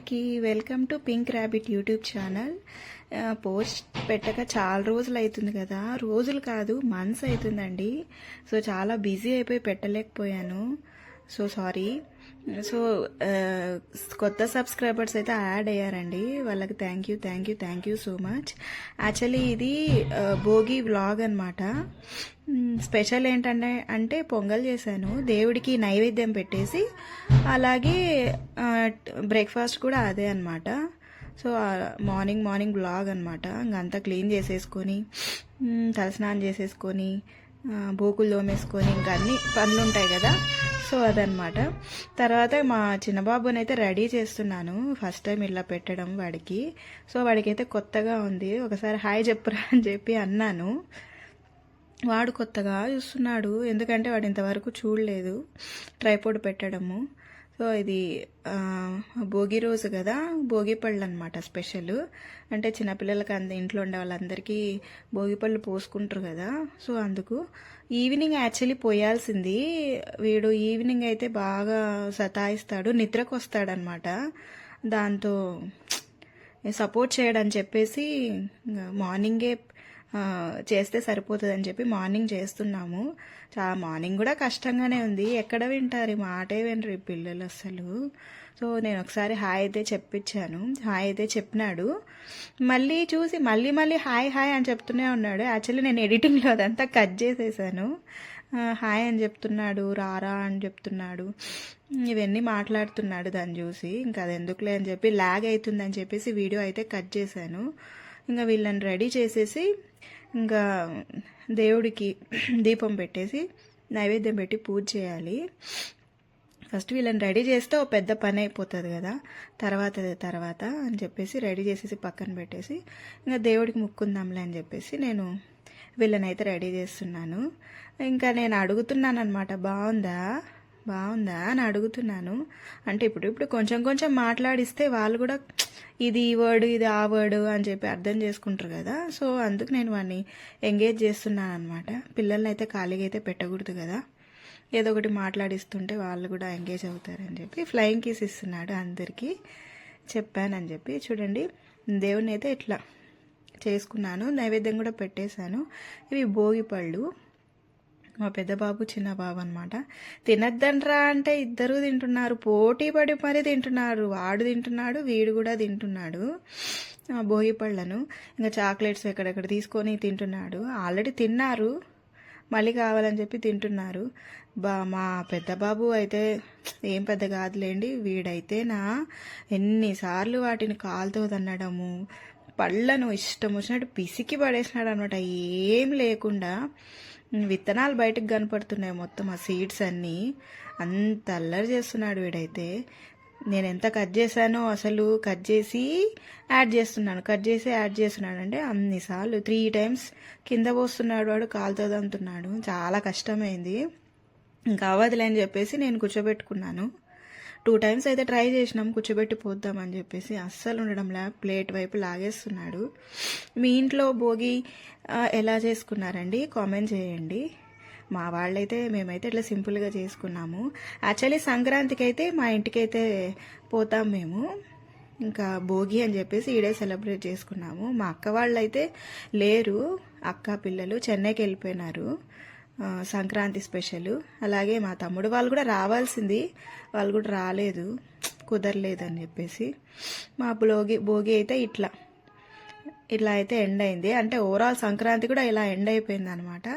అందరికీ welcome to pink rabbit YouTube channel. Post పెట్టక చాలా రోజులు అవుతుంది కదా. రోజులు కాదు మంత్స్ అవుతుందండి. సో చాలా బిజీ అయిపోయి పెట్టలేకపోయాను. సో సారీ సో కొత్త సబ్స్క్రైబర్స్ అయితే యాడ్ అయ్యారండి. వాళ్ళకి thank you thank you thank you so much actually ఇది uh, భోగి వ్లాగ్ అనమాట స్పెషల్ ఏంటంటే అంటే పొంగల్ చేశాను. దేవుడికి నైవేద్యం పెట్టేసి అలాగే uh, బ్రేక్ఫాస్ట్ కూడా అదే అనమాట సో మార్నింగ్ మార్నింగ్ బ్లాగ్ అనమాట ఇంకంతా క్లీన్ చేసేసుకొని mm, తలస్నానం చేసేసుకొని uh, బోకులు తోమేసుకొని ఇంకా అన్ని పనులు ఉంటాయి కదా. సో అదనమాట తర్వాత మా చిన్నబాబునైతే రెడీ చేస్తున్నాను. ఫస్ట్ టైం ఇలా పెట్టడం వాడికి. సో వాడికైతే కొత్తగా ఉంది. ఒకసారి హాయ్ చెప్పురా అని చెప్పి అన్నాను. వాడు కొత్తగా చూస్తున్నాడు. ఎందుకంటే వాడు ఇంతవరకు చూడలేదు. ట్రైపోడ్ పెట్టడము. సో ఇది భోగి రోజు కదా భోగి పళ్ళు అనమాట స్పెషల్. అంటే చిన్నపిల్లలకి అంద ఇంట్లో ఉండే వాళ్ళందరికీ భోగి పళ్ళు పోసుకుంటారు కదా సో అందుకు. ఈవినింగ్ యాక్చువల్లీ పోయాల్సింది వీడు ఈవినింగ్ అయితే బాగా సతాయిస్తాడు నిద్రకు వస్తాడనమాట దాంతో సపోర్ట్ చేయడని చెప్పేసి మార్నింగే చేస్తే సరిపోతుంది అని చెప్పి మార్నింగ్ చేస్తున్నాము. చాలా మార్నింగ్ కూడా కష్టంగానే ఉంది. ఎక్కడ వింటారు? మాటే వినరు ఈ పిల్లలు అసలు. సో నేను ఒకసారి హాయ్ అయితే చెప్పించాను హాయ్ అయితే చెప్పినాడు. మళ్ళీ చూసి మళ్ళీ మళ్ళీ హాయ్ హాయ్ అని చెప్తూనే ఉన్నాడు. యాక్చువల్లీ నేను ఎడిటింగ్లో అదంతా కట్ చేసేసాను. హాయ్ అని చెప్తున్నాడు రారా అని చెప్తున్నాడు. ఇవన్నీ మాట్లాడుతున్నాడు దాన్ని చూసి. ఇంకా అది ఎందుకులే అని చెప్పి లాగ్ అవుతుందని చెప్పేసి వీడియో అయితే కట్ చేశాను. ఇంకా వీళ్ళని రెడీ చేసేసి ఇంకా దేవుడికి దీపం పెట్టేసి నైవేద్యం పెట్టి పూజ చేయాలి. ఫస్ట్ వీళ్ళని రెడీ చేస్తే ఓ పెద్ద పని అయిపోతుంది కదా. తర్వాత తర్వాత అని చెప్పేసి రెడీ చేసేసి పక్కన పెట్టేసి ఇంకా దేవుడికి ముక్కుందాంలే అని చెప్పేసి నేను వీళ్ళనైతే రెడీ చేస్తున్నాను. ఇంకా నేను అడుగుతున్నాను అనమాట బాగుందా బాగుందా అని అడుగుతున్నాను. అంటే ఇప్పుడు ఇప్పుడు కొంచెం కొంచెం మాట్లాడిస్తే వాళ్ళు కూడా ఇది ఈ వర్డ్ ఇది ఆ వర్డ్ అని చెప్పి అర్థం చేసుకుంటారు కదా. సో అందుకు నేను వాడిని ఎంగేజ్ చేస్తున్నాను అనమాట పిల్లల్ని అయితే ఖాళీగా అయితే పెట్టకూడదు కదా. ఏదో ఒకటి మాట్లాడిస్తుంటే వాళ్ళు కూడా ఎంగేజ్ అవుతారని చెప్పి ఫ్లయింగ్ కీస్ ఇస్తున్నాడు అందరికీ చెప్పానని చెప్పి. చూడండి దేవుని అయితే ఇట్లా చేసుకున్నాను. నైవేద్యం కూడా పెట్టేశాను. ఇవి భోగి పళ్ళు. మా పెద్ద బాబు చిన్న బాబు అనమాట తినద్దండ్రా అంటే ఇద్దరూ తింటున్నారు. పోటీ పడి మరీ తింటున్నారు. వాడు తింటున్నాడు వీడు కూడా తింటున్నాడు. ఆ భోగి పళ్ళను ఇంకా చాక్లెట్స్ ఎక్కడెక్కడ తీసుకొని తింటున్నాడు. ఆల్రెడీ తిన్నారు. మళ్ళీ కావాలని చెప్పి తింటున్నారు. బా మా పెద్ద బాబు అయితే ఏం పెద్ద కాదులేండి. వీడైతే నా ఎన్నిసార్లు వాటిని కాలుతో తన్నడము పళ్ళను ఇష్టం వచ్చినట్టు పిసికి పడేసినాడు అనమాట ఏం లేకుండా విత్తనాలు బయటకు కనపడుతున్నాయి మొత్తం ఆ సీడ్స్ అన్నీ. అంత అల్లరి చేస్తున్నాడు వీడైతే. నేను ఎంత కట్ చేశానో అసలు కట్ చేసి యాడ్ చేస్తున్నాను. కట్ చేసి యాడ్ చేస్తున్నాడు అంటే అన్నిసార్లు త్రీ టైమ్స్ కింద పోస్తున్నాడు వాడు కాలుతో దంతున్నాడు. చాలా కష్టమైంది. ఇంకా అవ్వదులే అని చెప్పేసి నేను కూర్చోబెట్టుకున్నాను. టూ టైమ్స్ అయితే ట్రై చేసినాం కూర్చోబెట్టి పోద్దామని చెప్పేసి. అస్సలు ఉండడంలా ప్లేట్ వైపు లాగేస్తున్నాడు. మీ ఇంట్లో భోగి ఎలా చేసుకున్నారండి? కామెంట్ చేయండి. మా వాళ్ళైతే మేమైతే ఇట్లా సింపుల్గా చేసుకున్నాము. యాక్చువల్లీ సంక్రాంతికి అయితే మా ఇంటికైతే పోతాం మేము. ఇంకా భోగి అని చెప్పేసి ఈడే సెలబ్రేట్ చేసుకున్నాము. మా అక్క వాళ్ళు అయితే లేరు అక్క పిల్లలు చెన్నైకి వెళ్ళిపోయినారు. సంక్రాంతి స్పెషల్. అలాగే మా తమ్ముడు వాళ్ళు కూడా రావాల్సింది. వాళ్ళు కూడా రాలేదు. కుదరలేదు అని చెప్పేసి. మా భోగి భోగి అయితే ఇట్లా. ఇట్లా అయితే ఎండ్ అయింది. అంటే ఓవరాల్ సంక్రాంతి కూడా ఇలా ఎండ్ అయిపోయింది అనమాట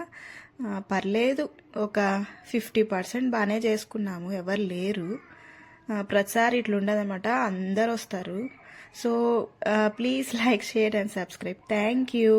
పర్లేదు. ఒక ఫిఫ్టీ పర్సెంట్ బాగానే చేసుకున్నాము. ఎవరు లేరు. ప్రతిసారి ఇట్లా ఉండదన్నమాట. అందరు వస్తారు. So please like share and subscribe. Thank you.